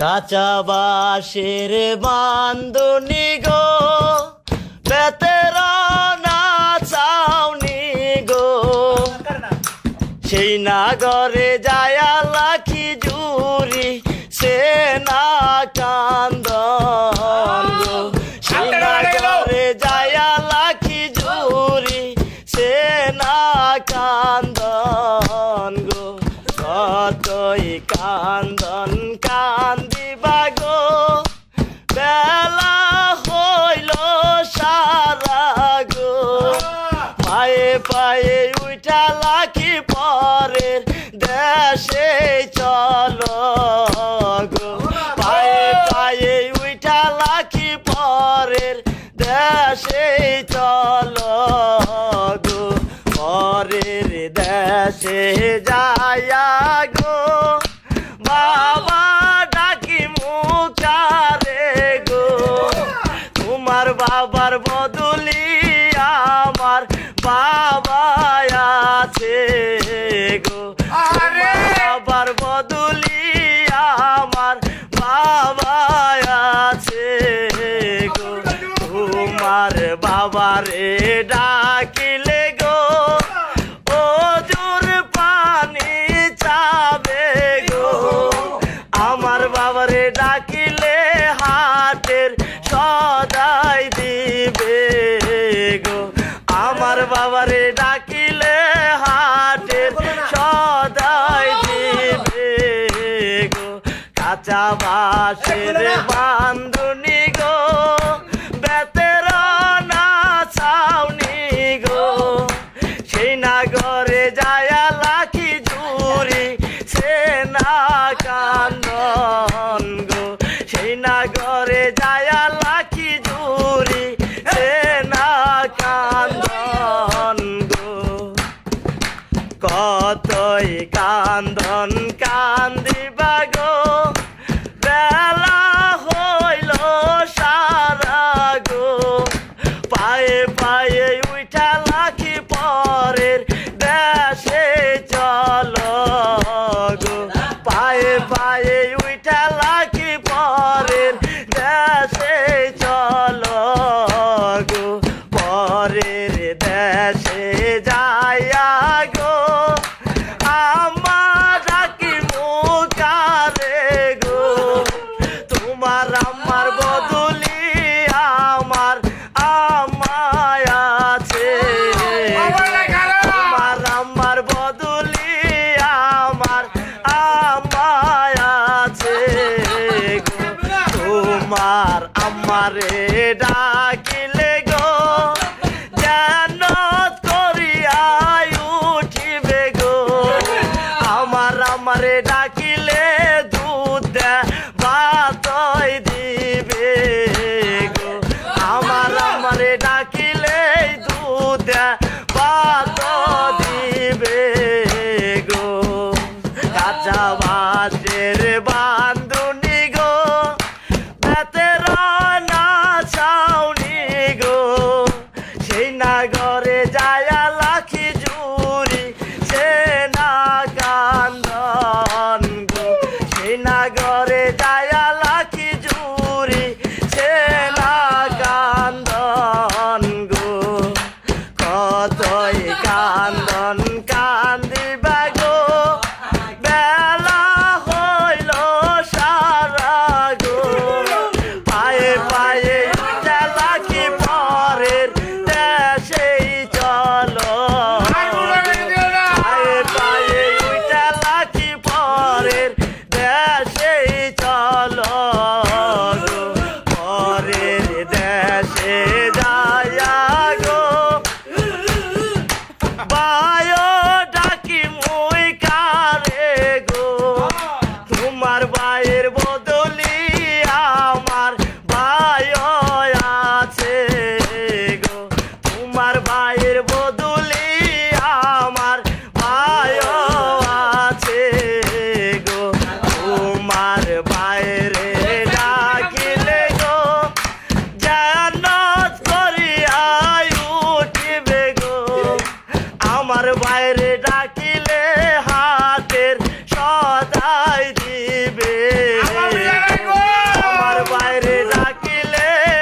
কাঁচা বাঁশের বান্ধনি গো বেতের না চাউনি গো। সেই নাগরে যায়া লাখি জুরি সে না কান্দন কতই কান্দন কান্দিবা গো, বেলা হইল সারা গো। পায়ে পায়ে উঠা লাখি পরের দেশে চলো গো। পায়ে পায়ে উঠা লাখি পরের দেশে পরের দেশে যায়া গো বাবা ডাকি মুখারে গো। তোমার বাবার বদলি আমার বাবা আছে গো। বাবার বদলি আমার বাবা আছে গো। তোমার বাবারে ডাকিলে কাঁচা বাঁশের বান্ধুনি গো বেতের না ছাউনি গো। সেই নাগরে যায়া লাখি জুরি সে না কান্দন গো। সেই নাগরে যায়া লাখি জুরি সে না কান্দন গো। কতই কান্দন কান্দিবা তোমার আমারে ডাকিলে গো যেন করিয়াই উঠিবে গো। আমার আমারে ডাকিলে দুধ ভাতই দিবে গো। আমার আমারে ডাকিলে দুধ ভাত দিবে গো। কাঁচা বাজের বান্ধুনি কারে গো। তোমার ভাইয়ের বদলি আমার আছে গো। তোমার ভাইয়ের বদলি আমার আছে গো। তোমার ডাকিলে গো গো। আমার বাইরে ডাকি দিবে